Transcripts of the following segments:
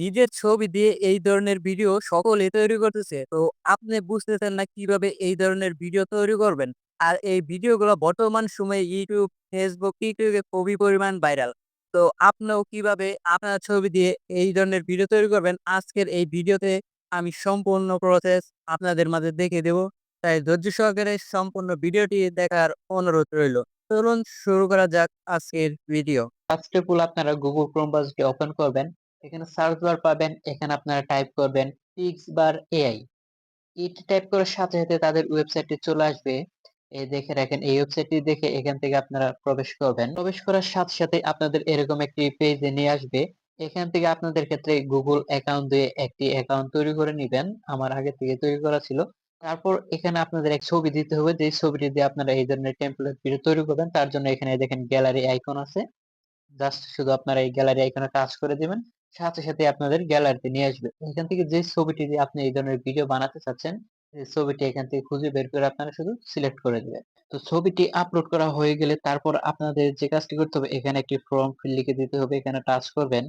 নিজের ছবি দিয়ে এই ধরনের ভিডিও সকলে তৈরি করতেছে। তো আপনি বুঝতেছেন না কীভাবে এই ধরনের ভিডিও তৈরি করবেন। আর এই ভিডিওগুলো বর্তমান সময়ে ইউটিউব ফেসবুক এ খুবই পরিমাণ ভাইরাল। তো আপনিও কীভাবে আপনার ছবি দিয়ে এই ধরনের ভিডিও তৈরি করবেন, আজকের এই ভিডিওতে আমি সম্পূর্ণ প্রসেস আপনাদের মাঝে দেখে দেব। তাই ধৈর্য সহকারে সম্পূর্ণ ভিডিওটি দেখার অনুরোধ রইল। চলুন শুরু করা যাক আজকের ভিডিও। ফার্স্ট অফ অল আপনারা Google Chrome ব্রাউজারটি ওপেন করবেন। এখানে সার্চ বার পাবেন। এখানে আপনারা টাইপ করবেন পিক্সবার এআই। এটি টাইপ করার সাথে, সাথে তাদের ওয়েবসাইটটি চলে আসবে। এই দেখে রাখেন এই ওয়েবসাইটটি দেখে এখান থেকে আপনারা প্রবেশ করবেন। প্রবেশ করার সাথে, সাথে আপনাদের এরকম একটি পেজে নিয়ে আসবে। এখান থেকে আপনাদের ক্ষেত্রে গুগল অ্যাকাউন্ট দিয়ে একটি অ্যাকাউন্ট তৈরি করে নিবেন। আমার আগে থেকে তৈরি করা ছিল। তারপর এখানে আপনাদের এক ছবি দিতে হবে। যে ছবিটি দিয়ে আপনারা এই ধরনের টেমপ্লেট ভিডিও তৈরি করবেন। তার জন্য এখানে দেখেন গ্যালারি আইকন আছে। জাস্ট শুধু আপনারা এই গ্যালারি আইকনে টাচ করে দিবেন। সাথে, সাথে আপনাদের গ্যালারিতে নিয়ে আসবে। এখান থেকে যে ছবিটি দিয়ে আপনি এই ধরনের ভিডিও বানাতে চাচ্ছেন, ছবিটি এখান থেকে খুঁজে বের করে আপনারা শুধু সিলেক্ট করে দিবেন। তো ছবিটি আপলোড করা হয়ে গেলে তারপর আপনাদের যে কাজটি করতে হবে এখানে একটি ফর্ম লিখে দিতে হবে। এখানে টাচ করবেন।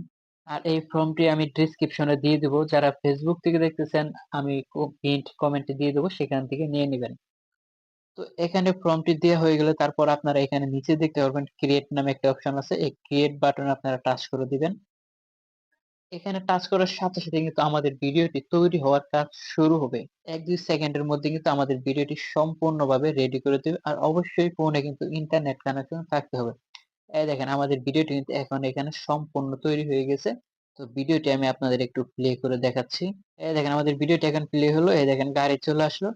আর এই ফর্মটি আমি ডেসক্রিপশনে দিয়ে দেব। যারা ফেসবুক থেকে দেখতেছেন আমি পিন্ড কমেন্টে দিয়ে দেব সেখান থেকে নিয়ে নিবেন। তো এখানে ফর্মটি দেওয়া হয়ে গেলে তারপর আপনারা এখানে নিচে দেখতে পারবেন ক্রিয়েট নামে একটা অপশন আছে। এই ক্রিয়েট বাটনে আপনারা টাচ করে দিবেন। এখানে টাচ করার সাথে, সাথে কিন্তু আমাদের ভিডিওটি তৈরি হওয়ার কাজ শুরু হবে। ১-২ সেকেন্ডের মধ্যে কিন্তু আমাদের ভিডিওটি সম্পূর্ণভাবে রেডি করে দেবে। আর অবশ্যই ফোনে কিন্তু ইন্টারনেট কানেকশন থাকতে হবে। এই দেখেন আমাদের ভিডিওটি কিন্তু এখন এখানে সম্পূর্ণ তৈরি হয়ে গেছে। তো ভিডিওটি আমি আপনাদের একটু প্লে করে দেখাচ্ছি। এই দেখেন আমাদের ভিডিওটি এখন প্লে হলো। এই দেখেন গাড়ি চলে আসলো।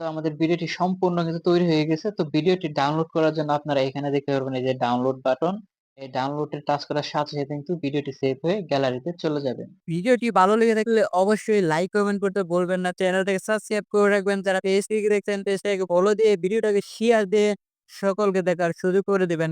তো আমাদের ভিডিওটি সম্পূর্ণ কিন্তু তৈরি হয়ে গেছে। তো ভিডিওটি ডাউনলোড করার জন্য আপনারা এখানে দেখতে পারবেন এই যে ডাউনলোড বাটন। এই ডাউনলোডের টাচ করার সাথে, সাথে কিন্তু ভিডিওটি সেভ হয়ে গ্যালারিতে চলে যাবে। ভিডিওটি ভালো লেগে থাকলে অবশ্যই লাইক, কমেন্ট করতে ভুলবেন না। চ্যানেলটাকে সাবস্ক্রাইব করে রাখবেন। যারা পেজ দেখছেন পেজটাকে ফলো দিয়ে ভিডিওটাকে শেয়ার দিয়ে সকলকে দেখার সুযোগ করে দিবেন।